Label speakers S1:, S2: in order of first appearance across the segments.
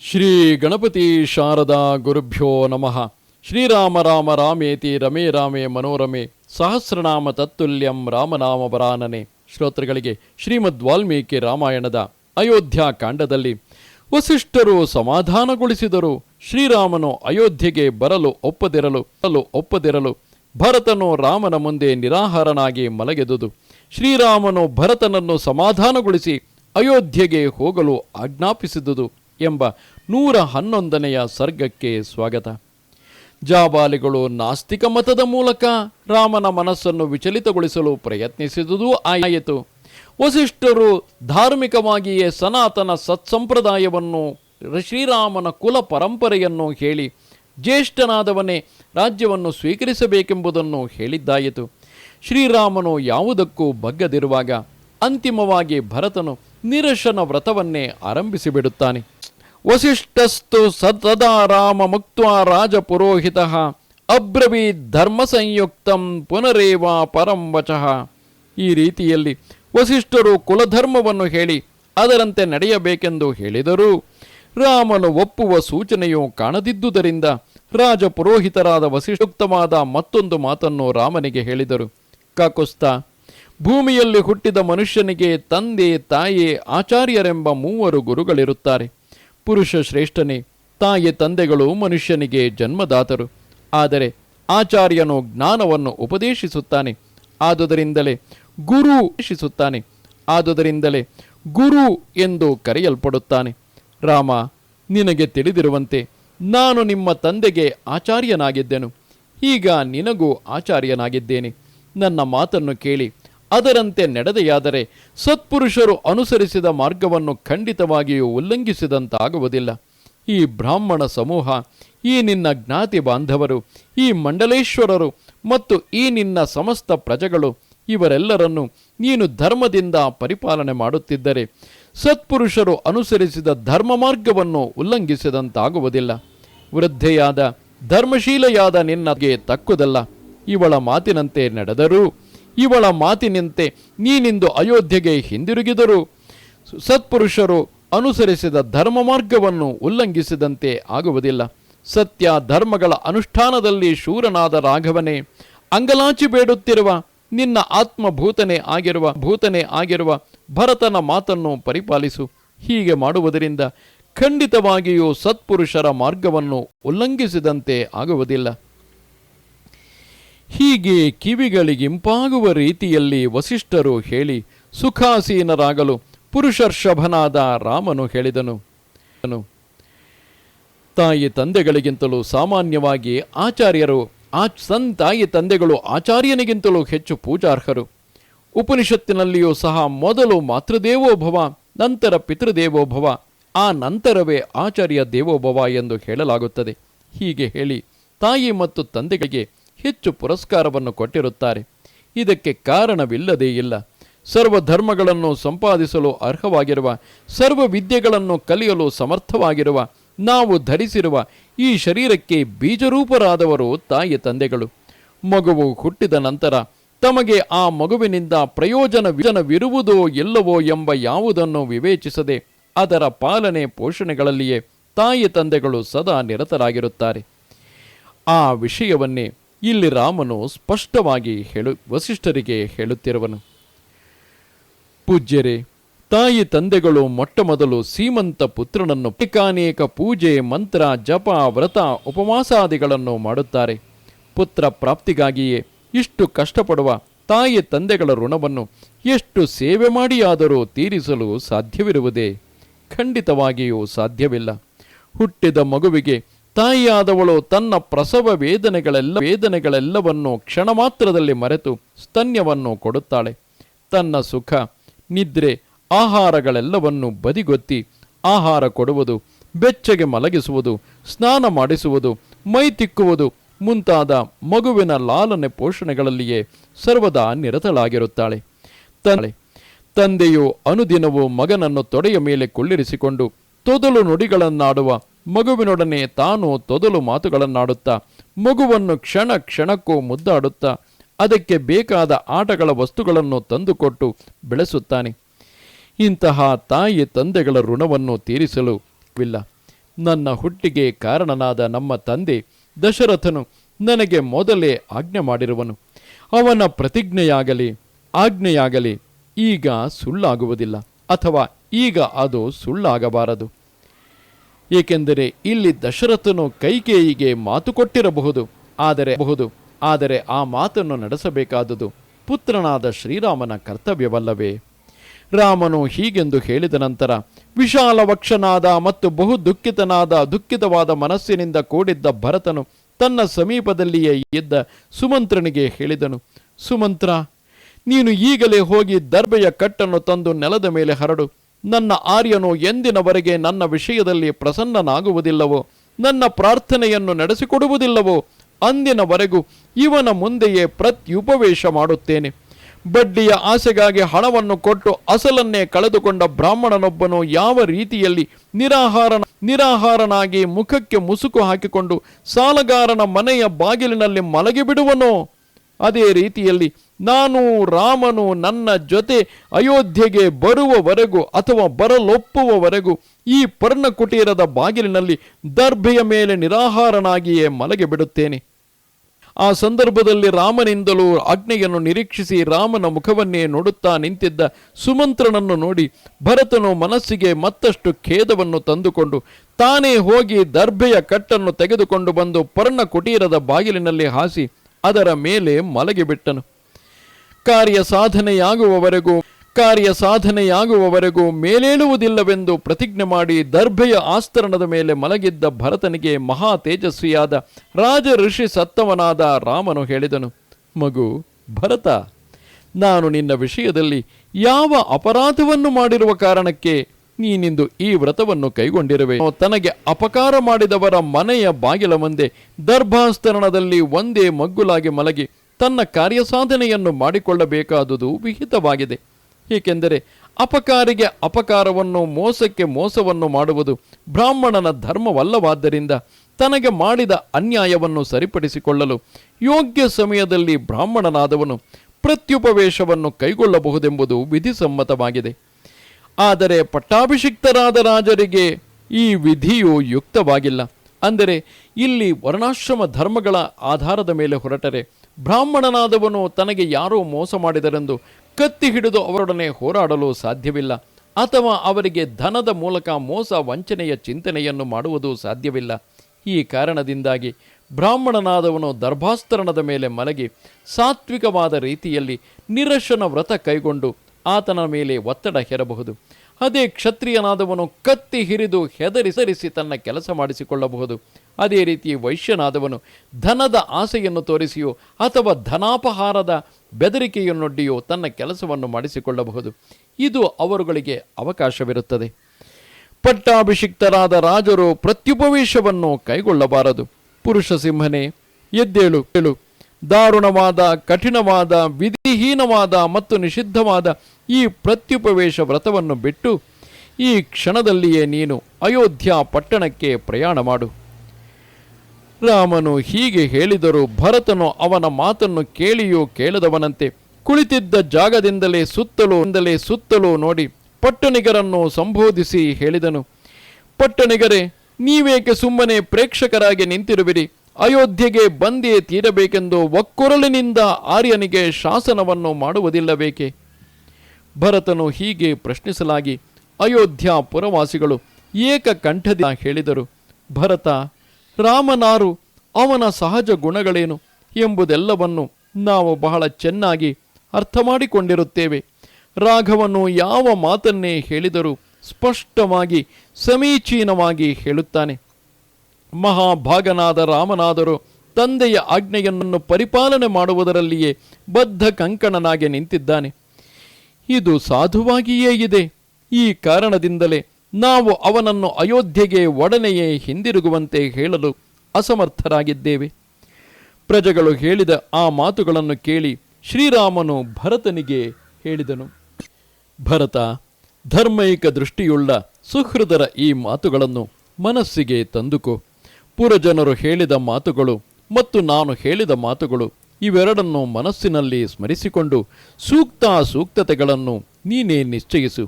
S1: ಶ್ರೀ ಗಣಪತಿ ಶಾರದಾ ಗುರುಭ್ಯೋ ನಮಃ. ಶ್ರೀರಾಮ ರಾಮ ರಾಮೇತಿ ರಮೇ ರಾಮೇ ಮನೋರಮೆ ಸಹಸ್ರನಾಮ ತತ್ತುಲ್ಯಂ ರಾಮನಾಮ ಬರಾನನೆ ಶ್ರೋತೃಗಳಿಗೆ ಶ್ರೀಮದ್ ವಾಲ್ಮೀಕಿ ರಾಮಾಯಣದ ಅಯೋಧ್ಯ ಕಾಂಡದಲ್ಲಿ ವಸಿಷ್ಠರು ಸಮಾಧಾನಗೊಳಿಸಿದರು. ಶ್ರೀರಾಮನು ಅಯೋಧ್ಯೆಗೆ ಬರಲು ಒಪ್ಪದಿರಲು ಬರಲು ಒಪ್ಪದಿರಲು ಭರತನು ರಾಮನ ಮುಂದೆ ನಿರಾಹಾರನಾಗಿ ಮಲಗೆದುದು. ಶ್ರೀರಾಮನು ಭರತನನ್ನು ಸಮಾಧಾನಗೊಳಿಸಿ ಅಯೋಧ್ಯೆಗೆ ಹೋಗಲು ಆಜ್ಞಾಪಿಸಿದುದು. ಎಂಬ ನೂರ ಹನ್ನೊಂದನೆಯ ಸರ್ಗಕ್ಕೆ ಸ್ವಾಗತ. ಜಾಬಾಲಿಗಳು ನಾಸ್ತಿಕ ಮತದ ಮೂಲಕ ರಾಮನ ಮನಸ್ಸನ್ನು ವಿಚಲಿತಗೊಳಿಸಲು ಪ್ರಯತ್ನಿಸಿದುದೂ ಆಯಿತು. ವಸಿಷ್ಠರು ಧಾರ್ಮಿಕವಾಗಿಯೇ ಸನಾತನ ಸತ್ಸಂಪ್ರದಾಯವನ್ನು, ಶ್ರೀರಾಮನ ಕುಲ ಪರಂಪರೆಯನ್ನು ಹೇಳಿ ಜ್ಯೇಷ್ಠನಾದವನೇ ರಾಜ್ಯವನ್ನು ಸ್ವೀಕರಿಸಬೇಕೆಂಬುದನ್ನು ಹೇಳಿದ್ದಾಯಿತು. ಶ್ರೀರಾಮನು ಯಾವುದಕ್ಕೂ ಬಗ್ಗದಿರುವಾಗ ಅಂತಿಮವಾಗಿ ಭರತನು ನಿರಶನ ವ್ರತವನ್ನೇ ಆರಂಭಿಸಿಬಿಡುತ್ತಾನೆ. ವಸಿಷ್ಠಸ್ತು ಸದಾ ರಾಮ ಮುಕ್ತ ರಾಜಪುರೋಹಿತ ಅಬ್ರವೀತ್ ಧರ್ಮ ಸಂಯುಕ್ತಂ ಪುನರೇವ ಪರಂ ವಚಃ. ಈ ರೀತಿಯಲ್ಲಿ ವಸಿಷ್ಠರು ಕುಲಧರ್ಮವನ್ನು ಹೇಳಿ ಅದರಂತೆ ನಡೆಯಬೇಕೆಂದು ಹೇಳಿದರು. ರಾಮನು ಒಪ್ಪುವ ಸೂಚನೆಯು ಕಾಣದಿದ್ದುದರಿಂದ ರಾಜಪುರೋಹಿತರಾದ ವಸಿಷ್ಠುಕ್ತವಾದ ಮತ್ತೊಂದು ಮಾತನ್ನು ರಾಮನಿಗೆ ಹೇಳಿದರು. ಕಾಕುಸ್ತ, ಭೂಮಿಯಲ್ಲಿ ಹುಟ್ಟಿದ ಮನುಷ್ಯನಿಗೆ ತಂದೆ ತಾಯಿ ಆಚಾರ್ಯರೆಂಬ ಮೂವರು ಗುರುಗಳಿರುತ್ತಾರೆ. ಪುರುಷ ಶ್ರೇಷ್ಠನೇ ತಾಯಿ ತಂದೆಗಳು ಮನುಷ್ಯನಿಗೆ ಜನ್ಮದಾತರು. ಆದರೆ ಆಚಾರ್ಯನು ಜ್ಞಾನವನ್ನು ಉಪದೇಶಿಸುತ್ತಾನೆ. ಆದುದರಿಂದಲೇ ಗುರು ಶಿಸುತ್ತಾನೆ ಆದುದರಿಂದಲೇ ಗುರು ಎಂದು ಕರೆಯಲ್ಪಡುತ್ತಾನೆ. ರಾಮ, ನಿನಗೆ ತಿಳಿದಿರುವಂತೆ ನಾನು ನಿಮ್ಮ ತಂದೆಗೆ ಆಚಾರ್ಯನಾಗಿದ್ದೆನು. ಈಗ ನಿನಗೂ ಆಚಾರ್ಯನಾಗಿದ್ದೇನೆ. ನನ್ನ ಮಾತನ್ನು ಕೇಳಿ ಅದರಂತೆ ನಡೆದೆಯಾದರೆ ಸತ್ಪುರುಷರು ಅನುಸರಿಸಿದ ಮಾರ್ಗವನ್ನು ಖಂಡಿತವಾಗಿಯೂ ಉಲ್ಲಂಘಿಸಿದಂತಾಗುವುದಿಲ್ಲ. ಈ ಬ್ರಾಹ್ಮಣ ಸಮೂಹ, ಈ ನಿನ್ನ ಜ್ಞಾತಿ ಬಾಂಧವರು, ಈ ಮಂಡಲೇಶ್ವರರು ಮತ್ತು ಈ ನಿನ್ನ ಸಮಸ್ತ ಪ್ರಜೆಗಳು, ಇವರೆಲ್ಲರನ್ನು ನೀನು ಧರ್ಮದಿಂದ ಪರಿಪಾಲನೆ ಮಾಡುತ್ತಿದ್ದರೆ ಸತ್ಪುರುಷರು ಅನುಸರಿಸಿದ ಧರ್ಮ ಮಾರ್ಗವನ್ನು ಉಲ್ಲಂಘಿಸಿದಂತಾಗುವುದಿಲ್ಲ. ವೃದ್ಧೆಯಾದ, ಧರ್ಮಶೀಲೆಯಾದ ನಿನ್ನಗೆ ತಕ್ಕುದಲ್ಲ. ಇವಳ ಮಾತಿನಂತೆ ನಡೆದರೂ ಇವಳ ಮಾತಿನಂತೆ ನೀನಿಂದು ಅಯೋಧ್ಯೆಗೆ ಹಿಂದಿರುಗಿದರು. ಸತ್ಪುರುಷರು ಅನುಸರಿಸಿದ ಧರ್ಮ ಮಾರ್ಗವನ್ನು ಉಲ್ಲಂಘಿಸಿದಂತೆ ಆಗುವುದಿಲ್ಲ. ಸತ್ಯ ಧರ್ಮಗಳ ಅನುಷ್ಠಾನದಲ್ಲಿ ಶೂರನಾದ ರಾಘವನೇ, ಅಂಗಲಾಚಿ ಬೇಡುತ್ತಿರುವ, ನಿನ್ನ ಆತ್ಮಭೂತನೇ ಆಗಿರುವ, ಭೂತನೇ ಆಗಿರುವ ಭರತನ ಮಾತನ್ನು ಪರಿಪಾಲಿಸು. ಹೀಗೆ ಮಾಡುವುದರಿಂದ ಖಂಡಿತವಾಗಿಯೂ ಸತ್ಪುರುಷರ ಮಾರ್ಗವನ್ನು ಉಲ್ಲಂಘಿಸಿದಂತೆ ಆಗುವುದಿಲ್ಲ. ಹೀಗೆ ಕಿವಿಗಳಿಗಿಂಪಾಗುವ ರೀತಿಯಲ್ಲಿ ವಸಿಷ್ಠರು ಹೇಳಿ ಸುಖಾಸೀನರಾಗಲು ಪುರುಷರ್ಷಭನಾದ ರಾಮನು ಹೇಳಿದನು. ತಾಯಿ ತಂದೆಗಳಿಗಿಂತಲೂ ಸಾಮಾನ್ಯವಾಗಿ ಆಚಾರ್ಯರು, ಆ ಸನ್ ತಾಯಿ ತಂದೆಗಳು ಆಚಾರ್ಯನಿಗಿಂತಲೂ ಹೆಚ್ಚು ಪೂಜಾರ್ಹರು. ಉಪನಿಷತ್ತಿನಲ್ಲಿಯೂ ಸಹ ಮೊದಲು ಮಾತೃದೇವೋಭವ ನಂತರ ಪಿತೃದೇವೋಭವ ಆ ನಂತರವೇ ಆಚಾರ್ಯ ದೇವೋಭವ ಎಂದು ಹೇಳಲಾಗುತ್ತದೆ. ಹೀಗೆ ಹೇಳಿ ತಾಯಿ ಮತ್ತು ತಂದೆಗಳಿಗೆ ಹೆಚ್ಚು ಪುರಸ್ಕಾರವನ್ನು ಕೊಟ್ಟಿರುತ್ತಾರೆ. ಇದಕ್ಕೆ ಕಾರಣವಿಲ್ಲದೇ ಇಲ್ಲ. ಸರ್ವ ಧರ್ಮಗಳನ್ನು ಸಂಪಾದಿಸಲು ಅರ್ಹವಾಗಿರುವ, ಸರ್ವ ವಿದ್ಯೆಗಳನ್ನು ಕಲಿಯಲು ಸಮರ್ಥವಾಗಿರುವ, ನಾವು ಧರಿಸಿರುವ ಈ ಶರೀರಕ್ಕೆ ಬೀಜರೂಪರಾದವರು ತಾಯಿ ತಂದೆಗಳು. ಮಗುವು ಹುಟ್ಟಿದ ನಂತರ ತಮಗೆ ಆ ಮಗುವಿನಿಂದ ಪ್ರಯೋಜನ ಪ್ರಯೋಜನವಿರುವುದೋ ಇಲ್ಲವೋ ಎಂಬ ಯಾವುದನ್ನು ವಿವೇಚಿಸದೆ ಅದರ ಪಾಲನೆ ಪೋಷಣೆಗಳಲ್ಲಿಯೇ ತಾಯಿ ತಂದೆಗಳು ಸದಾ ನಿರತರಾಗಿರುತ್ತಾರೆ. ಆ ವಿಷಯವನ್ನೇ ಇಲ್ಲಿ ರಾಮನು ಸ್ಪಷ್ಟವಾಗಿ ಹೇಳು, ವಸಿಷ್ಠರಿಗೆ ಹೇಳುತ್ತಿರುವನು. ಪೂಜ್ಯರೇ, ತಾಯಿ ತಂದೆಗಳು ಮೊಟ್ಟ ಮೊದಲು ಸೀಮಂತ ಪುತ್ರನನ್ನು ಏಕಾನೇಕ ಪೂಜೆ, ಮಂತ್ರ, ಜಪ, ವ್ರತ, ಉಪವಾಸಾದಿಗಳನ್ನು ಮಾಡುತ್ತಾರೆ. ಪುತ್ರ ಪ್ರಾಪ್ತಿಗಾಗಿಯೇ ಇಷ್ಟು ಕಷ್ಟಪಡುವ ತಾಯಿ ತಂದೆಗಳ ಋಣವನ್ನು ಎಷ್ಟು ಸೇವೆ ಮಾಡಿಯಾದರೂ ತೀರಿಸಲು ಸಾಧ್ಯವಿರುವುದೇ? ಖಂಡಿತವಾಗಿಯೂ ಸಾಧ್ಯವಿಲ್ಲ. ಹುಟ್ಟಿದ ಮಗುವಿಗೆ ತಾಯಿಯಾದವಳು ತನ್ನ ಪ್ರಸವ ವೇದನೆಗಳೆಲ್ಲ, ವೇದನೆಗಳೆಲ್ಲವನ್ನು ಕ್ಷಣ ಮಾತ್ರದಲ್ಲಿ ಮರೆತು ಸ್ತನ್ಯವನ್ನು ಕೊಡುತ್ತಾಳೆ. ತನ್ನ ಸುಖ, ನಿದ್ರೆ, ಆಹಾರಗಳೆಲ್ಲವನ್ನು ಬದಿಗೊತ್ತಿ ಆಹಾರ ಕೊಡುವುದು, ಬೆಚ್ಚಗೆ ಮಲಗಿಸುವುದು, ಸ್ನಾನ ಮಾಡಿಸುವುದು, ಮೈ ತಿಕ್ಕುವುದು ಮುಂತಾದ ಮಗುವಿನ ಲಾಲನೆ ಪೋಷಣೆಗಳಲ್ಲಿಯೇ ಸರ್ವದಾ ನಿರತಳಾಗಿರುತ್ತಾಳೆ. ತನ್ನೆ ತಂದೆಯು ಅನುದಿನವೂ ಮಗನನ್ನು ತೊಡೆಯ ಮೇಲೆ ಕುಳ್ಳಿರಿಸಿಕೊಂಡು ತೊದಲು ನುಡಿಗಳನ್ನಾಡುವ ಮಗುವಿನೊಡನೆ ತಾನು ತೊದಲು ಮಾತುಗಳನ್ನಾಡುತ್ತಾ, ಮಗುವನ್ನು ಕ್ಷಣ ಕ್ಷಣಕ್ಕೂ ಮುದ್ದಾಡುತ್ತಾ, ಅದಕ್ಕೆ ಬೇಕಾದ ಆಟಗಳ ವಸ್ತುಗಳನ್ನು ತಂದುಕೊಟ್ಟು ಬೆಳೆಸುತ್ತಾನೆ. ಇಂತಹ ತಾಯಿ ತಂದೆಗಳ ಋಣವನ್ನು ತೀರಿಸಲು ವಿಲ್ಲ. ನನ್ನ ಹುಟ್ಟಿಗೆ ಕಾರಣನಾದ ನಮ್ಮ ತಂದೆ ದಶರಥನು ನನಗೆ ಮೊದಲೇ ಆಜ್ಞೆ ಮಾಡಿರುವನು. ಅವನ ಪ್ರತಿಜ್ಞೆಯಾಗಲಿ, ಆಜ್ಞೆಯಾಗಲಿ ಈಗ ಸುಳ್ಳಾಗುವುದಿಲ್ಲ, ಅಥವಾ ಈಗ ಅದು ಸುಳ್ಳಾಗಬಾರದು. ಏಕೆಂದರೆ ಇಲ್ಲಿ ದಶರಥನು ಕೈಕೇಯಿಗೆ ಮಾತು ಕೊಟ್ಟಿರಬಹುದು ಆದರೆ ಬಹುದು ಆದರೆ ಆ ಮಾತನ್ನು ನಡೆಸಬೇಕಾದುದು. ಪುತ್ರನಾದ ಶ್ರೀರಾಮನ ಕರ್ತವ್ಯವಲ್ಲವೇ? ರಾಮನು ಹೀಗೆಂದು ಹೇಳಿದ ನಂತರ, ವಿಶಾಲ ವಕ್ಷನಾದ ಮತ್ತು ಬಹು ದುಃಖಿತನಾದ, ದುಃಖಿತವಾದ ಮನಸ್ಸಿನಿಂದ ಕೂಡಿದ್ದ ಭರತನು ತನ್ನ ಸಮೀಪದಲ್ಲಿಯೇ ಇದ್ದ ಸುಮಂತ್ರನಿಗೆ ಹೇಳಿದನು, ಸುಮಂತ್ರ, ನೀನು ಈಗಲೇ ಹೋಗಿ ದರ್ಬೆಯ ಕಟ್ಟನ್ನು ತಂದು ನೆಲದ ಮೇಲೆ ಹರಡು. ನನ್ನ ಆರ್ಯನು ಎಂದಿನವರೆಗೆ ನನ್ನ ವಿಷಯದಲ್ಲಿ ಪ್ರಸನ್ನನಾಗುವುದಿಲ್ಲವೋ? ನನ್ನ ಪ್ರಾರ್ಥನೆಯನ್ನು ನಡೆಸಿಕೊಡುವುದಿಲ್ಲವೋ? ಅಂದಿನವರೆಗೂ ಇವನ ಮುಂದೆಯೇ ಪ್ರತ್ಯುಪವೇಶ ಮಾಡುತ್ತೇನೆ. ಬಡ್ಡಿಯ ಆಸೆಗಾಗಿ ಹಣವನ್ನು ಕೊಟ್ಟು ಅಸಲನ್ನೇ ಕಳೆದುಕೊಂಡ ಬ್ರಾಹ್ಮಣನೊಬ್ಬನು ಯಾವ ರೀತಿಯಲ್ಲಿ ನಿರಾಹಾರನ, ನಿರಾಹಾರನಾಗಿ ಮುಖಕ್ಕೆ ಮುಸುಕು ಹಾಕಿಕೊಂಡು ಸಾಲಗಾರನ ಮನೆಯ ಬಾಗಿಲಿನಲ್ಲಿ ಮಲಗಿಬಿಡುವನೋ? ಅದೇ ರೀತಿಯಲ್ಲಿ ನಾನು ರಾಮನು ನನ್ನ ಜೊತೆ ಅಯೋಧ್ಯೆಗೆ ಬರುವವರೆಗೂ ಅಥವಾ ಬರಲೊಪ್ಪುವವರೆಗೂ ಈ ಪರ್ಣಕುಟೀರದ ಬಾಗಿಲಿನಲ್ಲಿ ದರ್ಭೆಯ ಮೇಲೆ ನಿರಾಹಾರನಾಗಿಯೇ ಮಲಗಿಬಿಡುತ್ತೇನೆ ಆ ಸಂದರ್ಭದಲ್ಲಿ ರಾಮನಿಂದಲೂ ಆಜ್ಞೆಯನ್ನು ನಿರೀಕ್ಷಿಸಿ ರಾಮನ ಮುಖವನ್ನೇ ನೋಡುತ್ತಾ ನಿಂತಿದ್ದ ಸುಮಂತ್ರನನ್ನು ನೋಡಿ ಭರತನು ಮನಸ್ಸಿಗೆ ಮತ್ತಷ್ಟು ಖೇದವನ್ನು ತಂದುಕೊಂಡು ತಾನೇ ಹೋಗಿ ದರ್ಭೆಯ ಕಟ್ಟನ್ನು ತೆಗೆದುಕೊಂಡು ಬಂದು ಪರ್ಣ ಕುಟೀರದ ಬಾಗಿಲಿನಲ್ಲಿ ಹಾಸಿ ಅದರ ಮೇಲೆ ಮಲಗಿಬಿಟ್ಟನು ಕಾರ್ಯ ಸಾಧನೆಯಾಗುವವರೆಗೂ ಕಾರ್ಯ ಸಾಧನೆಯಾಗುವವರೆಗೂ ಮೇಲೇಳುವುದಿಲ್ಲವೆಂದು ಪ್ರತಿಜ್ಞೆ ಮಾಡಿ ದರ್ಭೆಯ ಆಸ್ತರಣದ ಮೇಲೆ ಮಲಗಿದ್ದ ಭರತನಿಗೆ ಮಹಾ ತೇಜಸ್ವಿಯಾದ ರಾಜ ಋಷಿ ಸತ್ತವನಾದ ರಾಮನು ಹೇಳಿದನು, ಮಗು, ಭರತ, ನಾನು ನಿನ್ನ ವಿಷಯದಲ್ಲಿ ಯಾವ ಅಪರಾಧವನ್ನು ಮಾಡಿರುವ ಕಾರಣಕ್ಕೆ ನೀನಿಂದು ಈ ವ್ರತವನ್ನು ಕೈಗೊಂಡಿರುವೆ. ತನಗೆ ಅಪಕಾರ ಮಾಡಿದವರ ಮನೆಯ ಬಾಗಿಲ ಮುಂದೆ ದರ್ಭಾಸ್ತರಣದಲ್ಲಿ ಒಂದೇ ಮಗ್ಗುಲಾಗಿ ಮಲಗಿ ತನ್ನ ಕಾರ್ಯಸಾಧನೆಯನ್ನು ಮಾಡಿಕೊಳ್ಳಬೇಕಾದುದು ವಿಹಿತವಾಗಿದೆ. ಏಕೆಂದರೆ ಅಪಕಾರಿಗೆ ಅಪಕಾರವನ್ನು, ಮೋಸಕ್ಕೆ ಮೋಸವನ್ನು ಮಾಡುವುದು ಬ್ರಾಹ್ಮಣನ ಧರ್ಮವಲ್ಲವಾದ್ದರಿಂದ ತನಗೆ ಮಾಡಿದ ಅನ್ಯಾಯವನ್ನು ಸರಿಪಡಿಸಿಕೊಳ್ಳಲು ಯೋಗ್ಯ ಸಮಯದಲ್ಲಿ ಬ್ರಾಹ್ಮಣನಾದವನು ಪ್ರತ್ಯುಪವೇಶವನ್ನು ಕೈಗೊಳ್ಳಬಹುದೆಂಬುದು ವಿಧಿಸಮ್ಮತವಾಗಿದೆ. ಆದರೆ ಪಟ್ಟಾಭಿಷಿಕ್ತರಾದ ರಾಜರಿಗೆ ಈ ವಿಧಿಯು ಯುಕ್ತವಾಗಿಲ್ಲ. ಅಂದರೆ ಇಲ್ಲಿ ವರ್ಣಾಶ್ರಮ ಧರ್ಮಗಳ ಆಧಾರದ ಮೇಲೆ ಹೊರಟರೆ. ಬ್ರಾಹ್ಮಣನಾದವನು ತನಗೆ ಯಾರೋ ಮೋಸ ಮಾಡಿದರೆಂದು ಕತ್ತಿ ಹಿಡಿದು ಅವರೊಡನೆ ಹೋರಾಡಲು ಸಾಧ್ಯವಿಲ್ಲ. ಅಥವಾ ಅವರಿಗೆ ಧನದ ಮೂಲಕ ಮೋಸ ವಂಚನೆಯ ಚಿಂತನೆಯನ್ನು ಮಾಡುವುದು ಸಾಧ್ಯವಿಲ್ಲ. ಈ ಕಾರಣದಿಂದಾಗಿ ಬ್ರಾಹ್ಮಣನಾದವನು ದರ್ಭಾಸ್ತರಣದ ಮೇಲೆ ಮಲಗಿ ಸಾತ್ವಿಕವಾದ ರೀತಿಯಲ್ಲಿ ನಿರಶನ ವ್ರತ ಕೈಗೊಂಡು ಆತನ ಮೇಲೆ ಒತ್ತಡ ಹೇರಬಹುದು. ಅದೇ ಕ್ಷತ್ರಿಯನಾದವನು ಕತ್ತಿ ಹಿರಿದು ಹೆದರಿಸರಿಸಿ ತನ್ನ ಕೆಲಸ ಮಾಡಿಸಿಕೊಳ್ಳಬಹುದು. ಅದೇ ರೀತಿ ವೈಶ್ಯನಾದವನು ಧನದ ಆಸೆಯನ್ನು ತೋರಿಸಿಯೋ ಅಥವಾ ಧನಾಪಹಾರದ ಬೆದರಿಕೆಯನ್ನೊಡ್ಡಿಯೋ ತನ್ನ ಕೆಲಸವನ್ನು ಮಾಡಿಸಿಕೊಳ್ಳಬಹುದು. ಇದು ಅವರುಗಳಿಗೆ ಅವಕಾಶವಿರುತ್ತದೆ. ಪಟ್ಟಾಭಿಷಿಕ್ತರಾದ ರಾಜರು ಪ್ರತ್ಯುಪವೇಶವನ್ನು ಕೈಗೊಳ್ಳಬಾರದು. ಪುರುಷ ಸಿಂಹನೇ, ಎದ್ದೇಳು ದಾರುಣವಾದ, ಕಠಿಣವಾದ, ವಿಧಿಹೀನವಾದ ಮತ್ತು ನಿಷಿದ್ಧವಾದ ಈ ಪ್ರತ್ಯುಪವೇಶ ವ್ರತವನ್ನು ಬಿಟ್ಟು ಈ ಕ್ಷಣದಲ್ಲಿಯೇ ನೀನು ಅಯೋಧ್ಯ ಪಟ್ಟಣಕ್ಕೆ ಪ್ರಯಾಣ ಮಾಡು. ರಾಮನು ಹೀಗೆ ಹೇಳಿದರೂ ಭರತನು ಅವನ ಮಾತನ್ನು ಕೇಳಿಯೂ ಕೇಳದವನಂತೆ ಕುಳಿತಿದ್ದ ಜಾಗದಿಂದಲೇ ಸುತ್ತಲೂ ಸುತ್ತಲೂ ನೋಡಿ ಪಟ್ಟಣಿಗರನ್ನು ಸಂಬೋಧಿಸಿ ಹೇಳಿದನು. ಪಟ್ಟಣಿಗರೇ, ನೀವೇಕೆ ಸುಮ್ಮನೆ ಪ್ರೇಕ್ಷಕರಾಗಿ ನಿಂತಿರುವಿರಿ? ಅಯೋಧ್ಯೆಗೆ ಬಂದೇ ತೀರಬೇಕೆಂದು ಒಕ್ಕೊರಲಿನಿಂದ ಆರ್ಯನಿಗೆ ಶಾಸನವನ್ನು ಮಾಡುವುದಿಲ್ಲಬೇಕೆ ಭರತನು ಹೀಗೆ ಪ್ರಶ್ನಿಸಲಾಗಿ, ಅಯೋಧ್ಯ ಪುರವಾಸಿಗಳು ಏಕಕಂಠದಿಂದ ಹೇಳಿದರು, ಭರತ, ರಾಮನಾರು ಅವನ ಸಹಜ ಗುಣಗಳೇನು ಎಂಬುದೆಲ್ಲವನ್ನು ನಾವು ಬಹಳ ಚೆನ್ನಾಗಿ ಅರ್ಥ ಮಾಡಿಕೊಂಡಿರುತ್ತೇವೆ ರಾಘವನು ಯಾವ ಮಾತನ್ನೇ ಹೇಳಿದರೂ ಸ್ಪಷ್ಟವಾಗಿ, ಸಮೀಚೀನವಾಗಿ ಹೇಳುತ್ತಾನೆ. ಮಹಾಭಾಗನಾದ ರಾಮನಾದರು ತಂದೆಯ ಆಜ್ಞೆಯನ್ನು ಪರಿಪಾಲನೆ ಮಾಡುವುದರಲ್ಲಿಯೇ ಬದ್ಧ ಕಂಕಣನಾಗಿ ನಿಂತಿದ್ದಾನೆ. ಇದು ಸಾಧುವಾಗಿಯೇ ಇದೆ. ಈ ಕಾರಣದಿಂದಲೇ ನಾವು ಅವನನ್ನು ಅಯೋಧ್ಯೆಗೆ ಒಡನೆಯೇ ಹಿಂದಿರುಗುವಂತೆ ಹೇಳಲು ಅಸಮರ್ಥರಾಗಿದ್ದೇವೆ. ಪ್ರಜೆಗಳು ಹೇಳಿದ ಆ ಮಾತುಗಳನ್ನು ಕೇಳಿ ಶ್ರೀರಾಮನು ಭರತನಿಗೆ ಹೇಳಿದನು. ಭರತ, ಧರ್ಮೈಕ ದೃಷ್ಟಿಯುಳ್ಳ ಸುಹೃದರ ಈ ಮಾತುಗಳನ್ನು ಮನಸ್ಸಿಗೆ ತಂದುಕೋ. ಪುರಜನರು ಹೇಳಿದ ಮಾತುಗಳು ಮತ್ತು ನಾನು ಹೇಳಿದ ಮಾತುಗಳು ಇವೆರಡನ್ನು ಮನಸ್ಸಿನಲ್ಲಿ ಸ್ಮರಿಸಿಕೊಂಡು ಸೂಕ್ತ ಸೂಕ್ತತೆಗಳನ್ನು ನೀನೇ ನಿಶ್ಚಯಿಸು.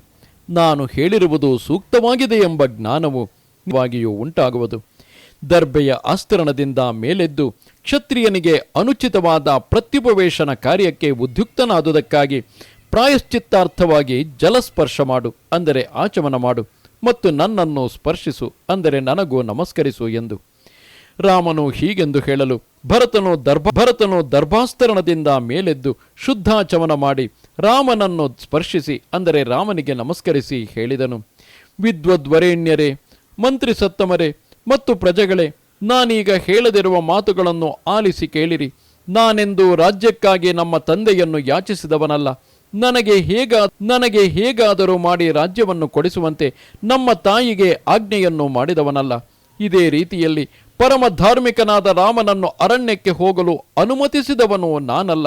S1: ನಾನು ಹೇಳಿರುವುದು ಸೂಕ್ತವಾಗಿದೆ ಎಂಬ ಜ್ಞಾನವು ವಾಗಿಯೂ ಉಂಟಾಗುವುದು. ದರ್ಬೆಯ ಆಸ್ತರಣದಿಂದ ಮೇಲೆದ್ದು ಕ್ಷತ್ರಿಯನಿಗೆ ಅನುಚಿತವಾದ ಪ್ರತ್ಯುಪವೇಶನ ಕಾರ್ಯಕ್ಕೆ ಉದ್ಯುಕ್ತನಾದುದಕ್ಕಾಗಿ ಪ್ರಾಯಶ್ಚಿತ್ತಾರ್ಥವಾಗಿ ಜಲಸ್ಪರ್ಶ ಮಾಡು, ಅಂದರೆ ಆಚಮನ ಮಾಡು ಮತ್ತು ನನ್ನನ್ನು ಸ್ಪರ್ಶಿಸು, ಅಂದರೆ ನನಗೂ ನಮಸ್ಕರಿಸು ಎಂದು. ರಾಮನು ಹೀಗೆಂದು ಹೇಳಲು, ಭರತನು ದರ್ಭ, ಭರತನು ದರ್ಭಾಸ್ತರಣದಿಂದ ಮೇಲೆದ್ದು ಶುದ್ಧಾಚಮನ ಮಾಡಿ ರಾಮನನ್ನು ಸ್ಪರ್ಶಿಸಿ, ಅಂದರೆ ರಾಮನಿಗೆ ನಮಸ್ಕರಿಸಿ ಹೇಳಿದನು. ವಿದ್ವದ್ವರೇಣ್ಯರೇ, ಮಂತ್ರಿ ಸತ್ತಮರೇ, ಮತ್ತು ಪ್ರಜೆಗಳೇ, ನಾನೀಗ ಹೇಳದಿರುವ ಮಾತುಗಳನ್ನು ಆಲಿಸಿ ಕೇಳಿರಿ. ನಾನೆಂದು ರಾಜ್ಯಕ್ಕಾಗಿ ನಮ್ಮ ತಂದೆಯನ್ನು ಯಾಚಿಸಿದವನಲ್ಲ. ನನಗೆ ಹೇಗ, ನನಗೆ ಹೇಗಾದರೂ ಮಾಡಿ ರಾಜ್ಯವನ್ನು ಕೊಡಿಸುವಂತೆ ನಮ್ಮ ತಾಯಿಗೆ ಆಜ್ಞೆಯನ್ನು ಮಾಡಿದವನಲ್ಲ. ಇದೇ ರೀತಿಯಲ್ಲಿ ಪರಮ ಧಾರ್ಮಿಕನಾದ ರಾಮನನ್ನು ಅರಣ್ಯಕ್ಕೆ ಹೋಗಲು ಅನುಮತಿಸಿದವನು ನಾನಲ್ಲ.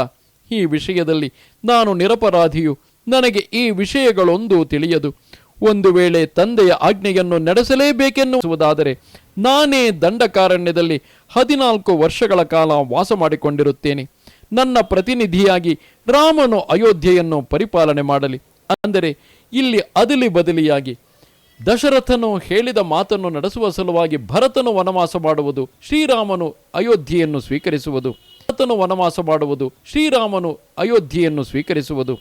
S1: ಈ ವಿಷಯದಲ್ಲಿ ನಾನು ನಿರಪರಾಧಿಯು. ನನಗೆ ಈ ವಿಷಯಗಳೊಂದು ತಿಳಿಯದು. ಒಂದು ವೇಳೆ ತಂದೆಯ ಆಜ್ಞೆಯನ್ನು ನಡೆಸಲೇಬೇಕೆನ್ನುವುದಾದರೆ ನಾನೇ ದಂಡಕಾರಣ್ಯದಲ್ಲಿ ಹದಿನಾಲ್ಕು ವರ್ಷಗಳ ಕಾಲ ವಾಸ ಮಾಡಿಕೊಂಡಿರುತ್ತೇನೆ. ನನ್ನ ಪ್ರತಿನಿಧಿಯಾಗಿ ರಾಮನು ಅಯೋಧ್ಯೆಯನ್ನು ಪರಿಪಾಲನೆ ಮಾಡಲಿ. ಅಂದರೆ ಇಲ್ಲಿ ಅದಲಿ ಬದಲಿಯಾಗಿ ದಶರಥನು ಹೇಳಿದ ಮಾತನ್ನು ನಡೆಸುವ ಸಲುವಾಗಿ ಭರತನು ವನವಾಸ ಮಾಡುವುದು, ಶ್ರೀರಾಮನು ಅಯೋಧ್ಯೆಯನ್ನು ಸ್ವೀಕರಿಸುವುದು. ಭರತನು ವನವಾಸ ಮಾಡುವುದು, ಶ್ರೀರಾಮನು ಅಯೋಧ್ಯೆಯನ್ನು ಸ್ವೀಕರಿಸುವುದು.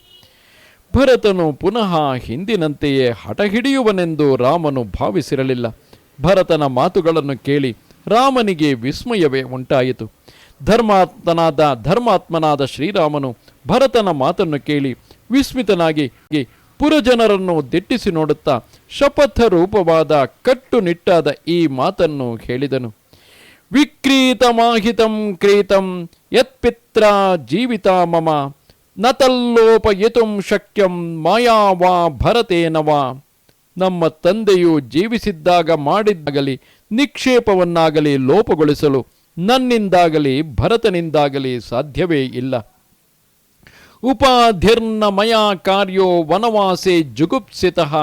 S1: ಭರತನು ಪುನಃ ಹಿಂದಿನಂತೆಯೇ ಹಠ ಹಿಡಿಯುವನೆಂದು ರಾಮನು ಭಾವಿಸಿರಲಿಲ್ಲ. ಭರತನ ಮಾತುಗಳನ್ನು ಕೇಳಿ ರಾಮನಿಗೆ ವಿಸ್ಮಯವೇ ಉಂಟಾಯಿತು. ಧರ್ಮಾತ್ಮನಾದ ಧರ್ಮಾತ್ಮನಾದ ಶ್ರೀರಾಮನು ಭರತನ ಮಾತನ್ನು ಕೇಳಿ ವಿಸ್ಮಿತನಾಗಿ, ಪುರಜನರನ್ನು ದಿಟ್ಟಿಸಿ ನೋಡುತ್ತಾ ಶಪಥ ರೂಪವಾದ ಕಟ್ಟುನಿಟ್ಟಾದ ಈ ಮಾತನ್ನು ಹೇಳಿದನು. ವಿಕ್ರೀತಮಾಹಿತಂ ಕ್ರೀತಂ ಯತ್ಪಿತ್ರ ಜೀವಿತ ಮಮ, ನತಲ್ಲೋಪಯಿತುಂ ಶಕ್ಯಂ ಮಾಯಾವಾ ಭರತೇನವಾ ನಮ್ಮ ತಂದೆಯು ಜೀವಿಸಿದ್ದಾಗ ಮಾಡಿದ್ದಾಗಲಿ, ನಿಕ್ಷೇಪವನ್ನಾಗಲಿ ಲೋಪಗೊಳಿಸಲು ನನ್ನಿಂದಾಗಲಿ ಭರತನಿಂದಾಗಲಿ ಸಾಧ್ಯವೇ ಇಲ್ಲ. ಉಪಾಧಿರ್ನ ಮಯಾ ಕಾರ್ಯೋ ವನವಾಸೆ ಜುಗುಪ್ಸಿತಃ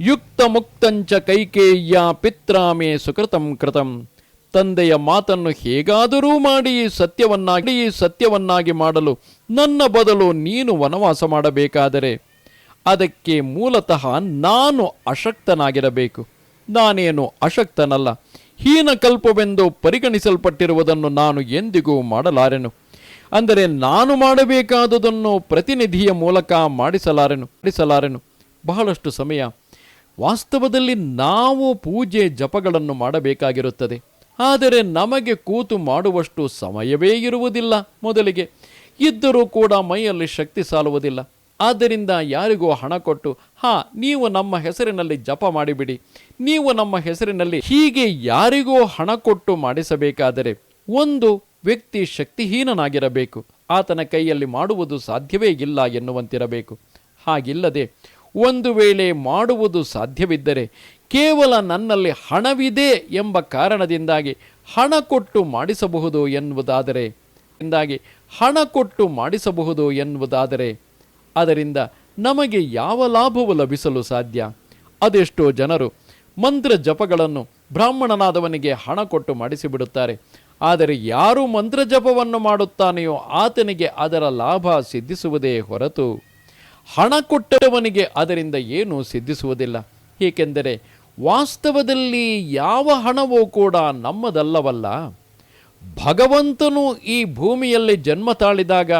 S1: ಯುಕ್ತ ಮುಕ್ತಂಚ ಕೈಕೇಯ್ಯ ಪಿತ್ರಾಮೇ ಸುಕೃತಂ ಕೃತಂ. ತಂದೆಯ ಮಾತನ್ನು ಹೇಗಾದರೂ ಮಾಡಿ ಸತ್ಯವನ್ನಾಗಿ ಸತ್ಯವನ್ನಾಗಿ ಮಾಡಲು ನನ್ನ ಬದಲು ನೀನು ವನವಾಸ ಮಾಡಬೇಕಾದರೆ. ಅದಕ್ಕೆ ಮೂಲತಃ ನಾನು ಅಶಕ್ತನಾಗಿರಬೇಕು. ನಾನೇನು ಅಶಕ್ತನಲ್ಲ. ಹೀನಕಲ್ಪವೆಂದು ಪರಿಗಣಿಸಲ್ಪಟ್ಟಿರುವುದನ್ನು ನಾನು ಎಂದಿಗೂ ಮಾಡಲಾರೆನು. ಅಂದರೆ ನಾನು ಮಾಡಬೇಕಾದುದನ್ನು ಪ್ರತಿನಿಧಿಯ ಮೂಲಕ ಮಾಡಿಸಲಾರೆನು ಮಾಡಿಸಲಾರೆನು. ಬಹಳಷ್ಟು ಸಮಯ ವಾಸ್ತವದಲ್ಲಿ ನಾವು ಪೂಜೆ ಜಪಗಳನ್ನು ಮಾಡಬೇಕಾಗಿರುತ್ತದೆ. ಆದರೆ ನಮಗೆ ಕೂತು ಮಾಡುವಷ್ಟು ಸಮಯವೇ ಇರುವುದಿಲ್ಲ ಮೊದಲಿಗೆ. ಇದ್ದರೂ ಕೂಡ ಮೈಯಲ್ಲಿ ಶಕ್ತಿ ಸಾಲುವುದಿಲ್ಲ. ಆದ್ದರಿಂದ ಯಾರಿಗೂ ಹಣ ಕೊಟ್ಟು, ಹಾ, ನೀವು ನಮ್ಮ ಹೆಸರಿನಲ್ಲಿ ಜಪ ಮಾಡಿಬಿಡಿ. ನೀವು ನಮ್ಮ ಹೆಸರಿನಲ್ಲಿ ಹೀಗೆ ಯಾರಿಗೂ ಹಣ ಕೊಟ್ಟು ಮಾಡಿಸಬೇಕಾದರೆ ಒಂದು ವ್ಯಕ್ತಿ ಶಕ್ತಿಹೀನನಾಗಿರಬೇಕು. ಆತನ ಕೈಯಲ್ಲಿ ಮಾಡುವುದು ಸಾಧ್ಯವೇ ಇಲ್ಲ ಎನ್ನುವಂತಿರಬೇಕು. ಹಾಗಿಲ್ಲದೆ ಒಂದು ವೇಳೆ ಮಾಡುವುದು ಸಾಧ್ಯವಿದ್ದರೆ ಕೇವಲ ನನ್ನಲ್ಲಿ ಹಣವಿದೆ ಎಂಬ ಕಾರಣದಿಂದಾಗಿ ಹಣ ಕೊಟ್ಟು ಮಾಡಿಸಬಹುದು ಎನ್ನುವುದಾದರೆ, ಎಂದಾಗಿ ಹಣ ಕೊಟ್ಟು ಮಾಡಿಸಬಹುದು ಎನ್ನುವುದಾದರೆ, ಅದರಿಂದ ನಮಗೆ ಯಾವ ಲಾಭವು ಲಭಿಸಲು ಸಾಧ್ಯ? ಅದೆಷ್ಟೋ ಜನರು ಮಂತ್ರ ಜಪಗಳನ್ನು ಬ್ರಾಹ್ಮಣನಾದವನಿಗೆ ಹಣ ಕೊಟ್ಟು ಮಾಡಿಸಿಬಿಡುತ್ತಾರೆ. ಆದರೆ ಯಾರು ಮಂತ್ರ ಜಪವನ್ನು ಮಾಡುತ್ತಾನೆಯೋ ಆತನಿಗೆ ಅದರ ಲಾಭ ಸಿದ್ಧಿಸುವುದೇ ಹೊರತು. ಹಣ ಕೊಟ್ಟವನಿಗೆ ಅದರಿಂದ ಏನೂ ಸಿದ್ಧಿಸುವುದಿಲ್ಲ. ಏಕೆಂದರೆ ವಾಸ್ತವದಲ್ಲಿ ಯಾವ ಹಣವೂ ಕೂಡ ನಮ್ಮದಲ್ಲವಲ್ಲ. ಭಗವಂತನು ಈ ಭೂಮಿಯಲ್ಲಿ ಜನ್ಮ ತಾಳಿದಾಗ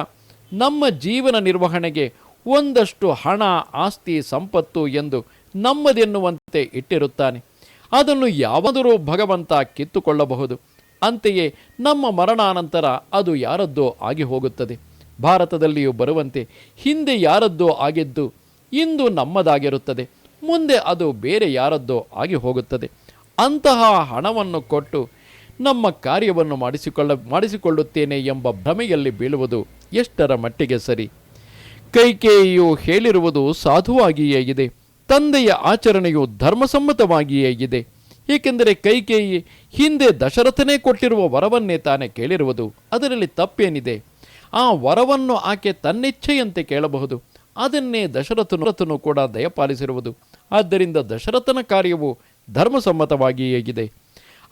S1: ನಮ್ಮ ಜೀವನ ನಿರ್ವಹಣೆಗೆ ಒಂದಷ್ಟು ಹಣ, ಆಸ್ತಿ, ಸಂಪತ್ತು ಎಂದು ನಮ್ಮದೆನ್ನುವಂತೆ ಇಟ್ಟಿರುತ್ತಾನೆ. ಅದನ್ನು ಯಾವಾದರೂ ಭಗವಂತ ಕಿತ್ತುಕೊಳ್ಳಬಹುದು. ಅಂತೆಯೇ ನಮ್ಮ ಮರಣಾನಂತರ ಅದು ಯಾರದ್ದೋ ಆಗಿ ಹೋಗುತ್ತದೆ. ಭಾರತದಲ್ಲಿಯೂ ಬರುವಂತೆ ಹಿಂದೆ ಯಾರದ್ದೋ ಆಗಿದ್ದು ಇಂದು ನಮ್ಮದಾಗಿರುತ್ತದೆ. ಮುಂದೆ ಅದು ಬೇರೆ ಯಾರದ್ದೋ ಆಗಿ ಹೋಗುತ್ತದೆ. ಅಂತಹ ಹಣವನ್ನು ಕೊಟ್ಟು ನಮ್ಮ ಕಾರ್ಯವನ್ನು ಮಾಡಿಸಿಕೊಳ್ಳ, ಮಾಡಿಸಿಕೊಳ್ಳುತ್ತೇನೆ ಎಂಬ ಭ್ರಮೆಯಲ್ಲಿ ಬೀಳುವುದು ಎಷ್ಟರ ಮಟ್ಟಿಗೆ ಸರಿ? ಕೈಕೇಯಿಯು ಹೇಳಿರುವುದು ಸಾಧುವಾಗಿಯೇ ಇದೆ. ತಂದೆಯ ಆಚರಣೆಯು ಧರ್ಮಸಮ್ಮತವಾಗಿಯೇ ಇದೆ. ಏಕೆಂದರೆ ಕೈಕೇಯಿ ಹಿಂದೆ ದಶರಥನೇ ಕೊಟ್ಟಿರುವ ವರವನ್ನೇ ತಾನೇ ಕೇಳಿರುವುದು. ಅದರಲ್ಲಿ ತಪ್ಪೇನಿದೆ? ಆ ವರವನ್ನು ಆಕೆ ತನ್ನಿಚ್ಛೆಯಂತೆ ಕೇಳಬಹುದು. ಅದನ್ನೇ ದಶರಥನು ರಥನು ಕೂಡ ದಯಪಾಲಿಸಿರುವುದು. ಆದ್ದರಿಂದ ದಶರಥನ ಕಾರ್ಯವು ಧರ್ಮಸಮ್ಮತವಾಗಿಯೇ ಇದೆ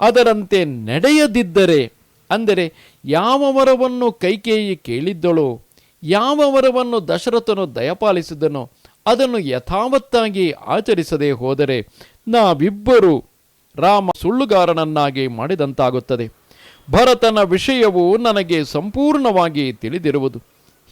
S1: ಅದರಂತೆ ನಡೆಯದಿದ್ದರೆ, ಅಂದರೆ ಯಾವ ವರವನ್ನು ಕೈಕೇಯಿ ಕೇಳಿದ್ದಳೋ, ಯಾವ ವರವನ್ನು ದಶರಥನು ದಯಪಾಲಿಸಿದನೋ, ಅದನ್ನು ಯಥಾವತ್ತಾಗಿ ಆಚರಿಸದೆ ಹೋದರೆ ನಾವಿಬ್ಬರು ರಾಮ ಸುಳ್ಳುಗಾರನನ್ನಾಗಿ ಮಾಡಿದಂತಾಗುತ್ತದೆ. ಭರತನ ವಿಷಯವು ನನಗೆ ಸಂಪೂರ್ಣವಾಗಿ ತಿಳಿದಿರುವುದು.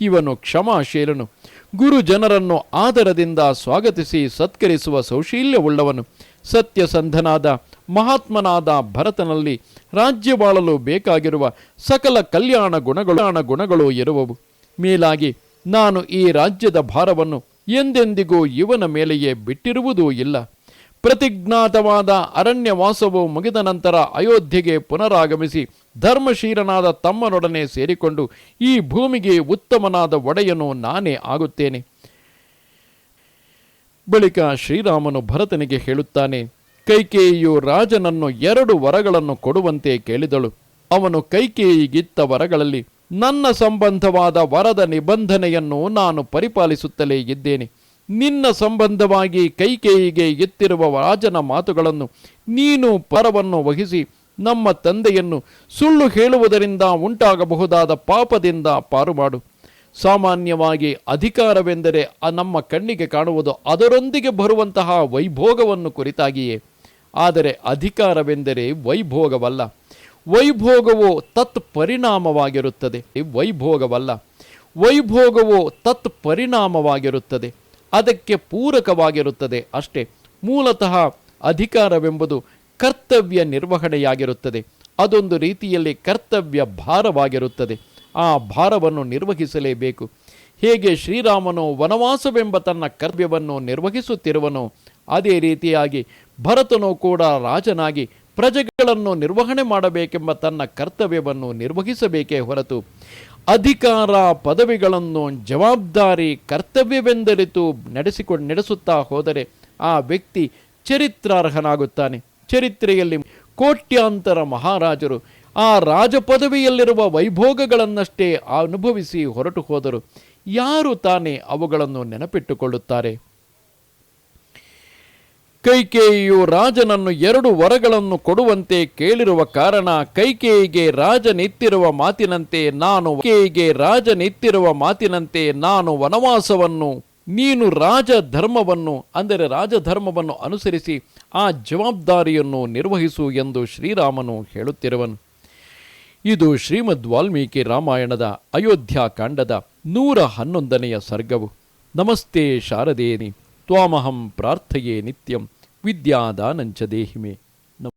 S1: ಇವನು ಕ್ಷಮಾಶೀಲನು. ಗುರು ಜನರನ್ನು ಆದರದಿಂದ ಸ್ವಾಗತಿಸಿ ಸತ್ಕರಿಸುವ ಸೌಶೀಲ್ಯವುಳ್ಳವನು. ಸತ್ಯಸಂಧನಾದ, ಮಹಾತ್ಮನಾದ ಭರತನಲ್ಲಿ ರಾಜ್ಯವಾಳಲು ಬೇಕಾಗಿರುವ ಸಕಲ ಕಲ್ಯಾಣ ಗುಣಗಳು ಗುಣಗಳು ಇರುವವು. ಮೇಲಾಗಿ, ನಾನು ಈ ರಾಜ್ಯದ ಭಾರವನ್ನು ಎಂದೆಂದಿಗೂ ಇವನ ಮೇಲೆಯೇ ಬಿಟ್ಟಿರುವುದೂ ಇಲ್ಲ. ಪ್ರತಿಜ್ಞಾತವಾದ ಅರಣ್ಯವಾಸವು ಮುಗಿದ ನಂತರ ಅಯೋಧ್ಯೆಗೆ ಪುನರಾಗಮಿಸಿ ಧರ್ಮಶೀಲನಾದ ತಮ್ಮನೊಡನೆ ಸೇರಿಕೊಂಡು ಈ ಭೂಮಿಗೆ ಉತ್ತಮನಾದ ಒಡೆಯನು ನಾನೇ ಆಗುತ್ತೇನೆ. ಬಳಿಕ ಶ್ರೀರಾಮನು ಭರತನಿಗೆ ಹೇಳುತ್ತಾನೆ, ಕೈಕೇಯಿಯು ರಾಜನನ್ನು ಎರಡು ವರಗಳನ್ನು ಕೊಡುವಂತೆ ಕೇಳಿದಳು. ಅವನು ಕೈಕೇಯಿಗಿತ್ತ ವರಗಳಲ್ಲಿ, ನನ್ನ ಸಂಬಂಧವಾದ ವರದ ನಿಬಂಧನೆಯನ್ನು ನಾನು ಪರಿಪಾಲಿಸುತ್ತಲೇ ಇದ್ದೇನೆ. ನಿನ್ನ ಸಂಬಂಧವಾಗಿ ಕೈಕೇಯಿಗೆ ಎತ್ತಿರುವ ರಾಜನ ಮಾತುಗಳನ್ನು ನೀನು ಪರವನ್ನು ವಹಿಸಿ ನಮ್ಮ ತಂದೆಯನ್ನು ಸುಳ್ಳು ಹೇಳುವುದರಿಂದ ಉಂಟಾಗಬಹುದಾದ ಪಾಪದಿಂದ ಪಾರು ಮಾಡು ಸಾಮಾನ್ಯವಾಗಿ ಅಧಿಕಾರವೆಂದರೆ ನಮ್ಮ ಕಣ್ಣಿಗೆ ಕಾಣುವುದು ಅದರೊಂದಿಗೆ ಬರುವಂತಹ ವೈಭೋಗವನ್ನು ಕುರಿತಾಗಿಯೇ. ಆದರೆ ಅಧಿಕಾರವೆಂದರೆ ವೈಭೋಗವಲ್ಲ. ವೈಭೋಗವು ತತ್ ಪರಿಣಾಮವಾಗಿರುತ್ತದೆ ವೈಭೋಗವಲ್ಲ. ವೈಭೋಗವು ತತ್ ಪರಿಣಾಮವಾಗಿರುತ್ತದೆ ಅದಕ್ಕೆ ಪೂರಕವಾಗಿರುತ್ತದೆ. ಅಷ್ಟೇ, ಮೂಲತಃ ಅಧಿಕಾರವೆಂಬುದು ಕರ್ತವ್ಯ ನಿರ್ವಹಣೆಯಾಗಿರುತ್ತದೆ. ಅದೊಂದು ರೀತಿಯಲ್ಲಿ ಕರ್ತವ್ಯ ಭಾರವಾಗಿರುತ್ತದೆ. ಆ ಭಾರವನ್ನು ನಿರ್ವಹಿಸಲೇಬೇಕು. ಹೇಗೆ ಶ್ರೀರಾಮನು ವನವಾಸವೆಂಬ ತನ್ನ ಕರ್ತವ್ಯವನ್ನು ನಿರ್ವಹಿಸುತ್ತಿರುವನೋ, ಅದೇ ರೀತಿಯಾಗಿ ಭರತನು ಕೂಡ ರಾಜನಾಗಿ ಪ್ರಜೆಗಳನ್ನು ನಿರ್ವಹಣೆ ಮಾಡಬೇಕೆಂಬ ತನ್ನ ಕರ್ತವ್ಯವನ್ನು ನಿರ್ವಹಿಸಬೇಕೇ ಹೊರತು ಅಧಿಕಾರ ಪದವಿಗಳನ್ನು ಜವಾಬ್ದಾರಿ ಕರ್ತವ್ಯವೆಂದರಿತು ನಡೆಸಿಕೊಂಡು, ನಡೆಸುತ್ತಾ ಹೋದರೆ ಆ ವ್ಯಕ್ತಿ ಚರಿತ್ರಾರ್ಹನಾಗುತ್ತಾನೆ. ಚರಿತ್ರೆಯಲ್ಲಿ ಕೋಟ್ಯಾಂತರ ಮಹಾರಾಜರು ಆ ರಾಜಪದವಿಯಲ್ಲಿರುವ ವೈಭೋಗಗಳನ್ನಷ್ಟೇ ಅನುಭವಿಸಿ ಹೊರಟು ಹೋದರು. ಯಾರು ತಾನೇ ಅವುಗಳನ್ನು ನೆನಪಿಟ್ಟುಕೊಳ್ಳುತ್ತಾರೆ? ಕೈಕೇಯಿಯು ರಾಜನನ್ನು ಎರಡು ವರಗಳನ್ನು ಕೊಡುವಂತೆ ಕೇಳಿರುವ ಕಾರಣ ಕೈಕೇಯಿಗೆ ರಾಜನಿತ್ತಿರುವ ಮಾತಿನಂತೆ ನಾನು ಕೈಕೇಯಿಗೆ ರಾಜನಿತ್ತಿರುವ ಮಾತಿನಂತೆ ನಾನು ವನವಾಸವನ್ನು, ನೀನು ರಾಜಧರ್ಮವನ್ನು, ಅಂದರೆ ರಾಜಧರ್ಮವನ್ನು ಅನುಸರಿಸಿ ಆ ಜವಾಬ್ದಾರಿಯನ್ನು ನಿರ್ವಹಿಸು ಎಂದು ಶ್ರೀರಾಮನು ಹೇಳುತ್ತಿರುವನು. ಇದು ಶ್ರೀಮದ್ ವಾಲ್ಮೀಕಿ ರಾಮಾಯಣದ ಅಯೋಧ್ಯಾಕಾಂಡದ ನೂರ ಹನ್ನೊಂದನೆಯ ಸರ್ಗವು. ನಮಸ್ತೆ ಶಾರದೇನಿ, ತ್ವಾಮಹಂ ಪ್ರಾರ್ಥೆಯೇ ನಿತ್ಯಂ. विद्यादान देहि में।